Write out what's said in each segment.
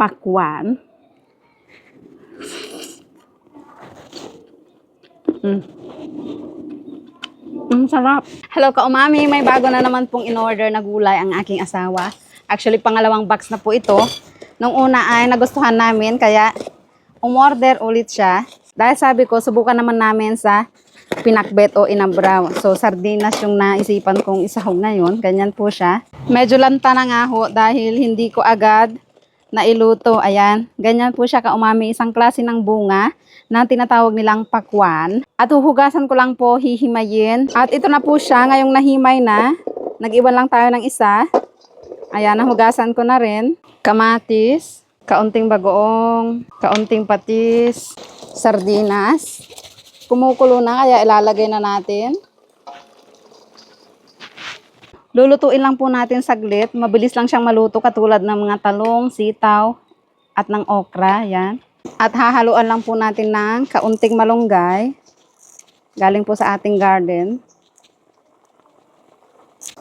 pakwan. Mm. Ang sarap. Hello ka umami, may bago na naman pong in-order na gulay ang aking asawa. Actually, pangalawang box na po ito. Nung una ay nagustuhan namin, kaya umorder ulit siya. Dahil sabi ko, subukan naman namin sa pinakbet o inabraw. So, sardinas yung naisipan kong isahog ngayon. Ganyan po siya. Medyo lanta na nga ho dahil hindi ko agad na iluto. Ayan. Ganyan po siya kaumami. Isang klase ng bunga na tinatawag nilang pakwan. At huhugasan ko lang po, hihimayin. At ito na po siya. Ngayong nahimay na. Nag-iwan lang tayo ng isa. Ayan, nahugasan ko na rin. Kamatis, kaunting bagoong, kaunting patis, sardinas. Kumukulo na, kaya ilalagay na natin. Lulutuin lang po natin saglit. Mabilis lang siyang maluto katulad ng mga talong, sitaw, at ng okra. Yan. At hahaluan lang po natin ng kaunting malunggay. Galing po sa ating garden.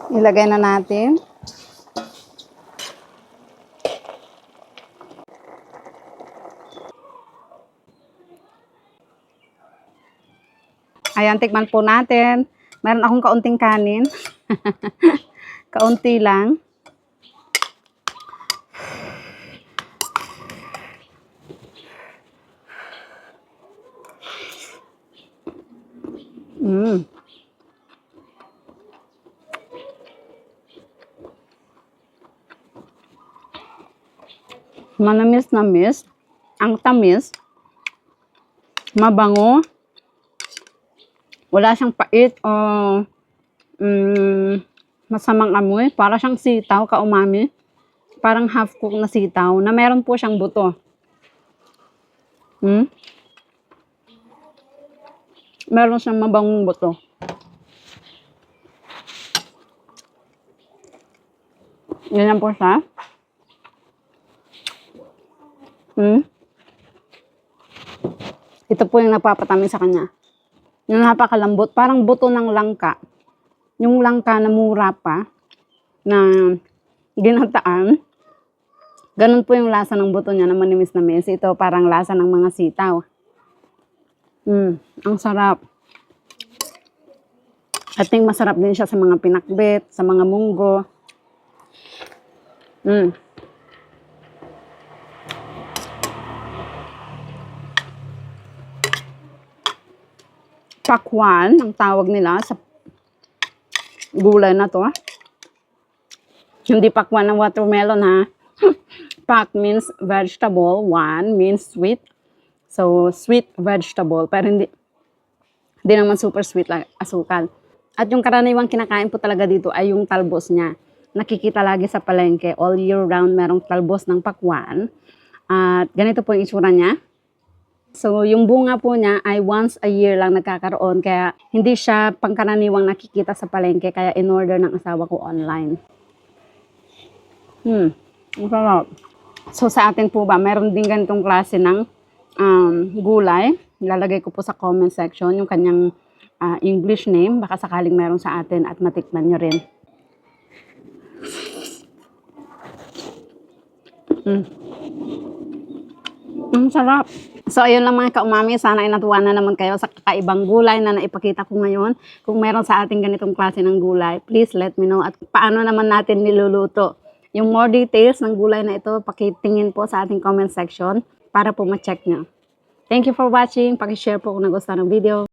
Ilagay na natin. Ayan, tikman po natin. Meron akong kaunting kanin. Kaunti lang. Mm. Manamis na miss. Ang tamis. Mabango wala siyang pait o mm, masamang amoy. Para siyang sitaw, kaumami. Parang half cook na sitaw na meron po siyang buto. Hmm? Meron siyang mabangong buto. Ganyan po siya. Hmm? Ito po yung napapatamis sa kanya yung napakalambot, parang buto ng langka. Yung langka na mura pa, na ginataan. Ganun po yung lasa ng buto niya na manimis na mes. Ito parang lasa ng mga sitaw. Mm, ang sarap. At think masarap din siya sa mga pinakbet, sa mga munggo. Mm. pakwan, ang tawag nila sa gulay na to. Hindi pakwan ng watermelon ha. Pak means vegetable, one means sweet. So, sweet vegetable, pero hindi, hindi naman super sweet like asukal. At yung karaniwang kinakain po talaga dito ay yung talbos niya. Nakikita lagi sa palengke, all year round merong talbos ng pakwan. At ganito po yung itsura niya. So, yung bunga po niya ay once a year lang nagkakaroon. Kaya, hindi siya pangkaraniwang nakikita sa palengke. Kaya, in-order ng asawa ko online. Hmm. Ang sarap. So, sa atin po ba, meron din ganitong klase ng um, gulay. Lalagay ko po sa comment section yung kanyang ah, English name. Baka sakaling meron sa atin at matikman nyo rin. Hmm. Ang sarap. So, ayun lang mga kaumami. Sana ay natuwa na naman kayo sa kakaibang gulay na naipakita ko ngayon. Kung meron sa ating ganitong klase ng gulay, please let me know. At paano naman natin niluluto. Yung more details ng gulay na ito, pakitingin po sa ating comment section para po ma-check nyo. Thank you for watching. Pakishare po kung nagustuhan ng video.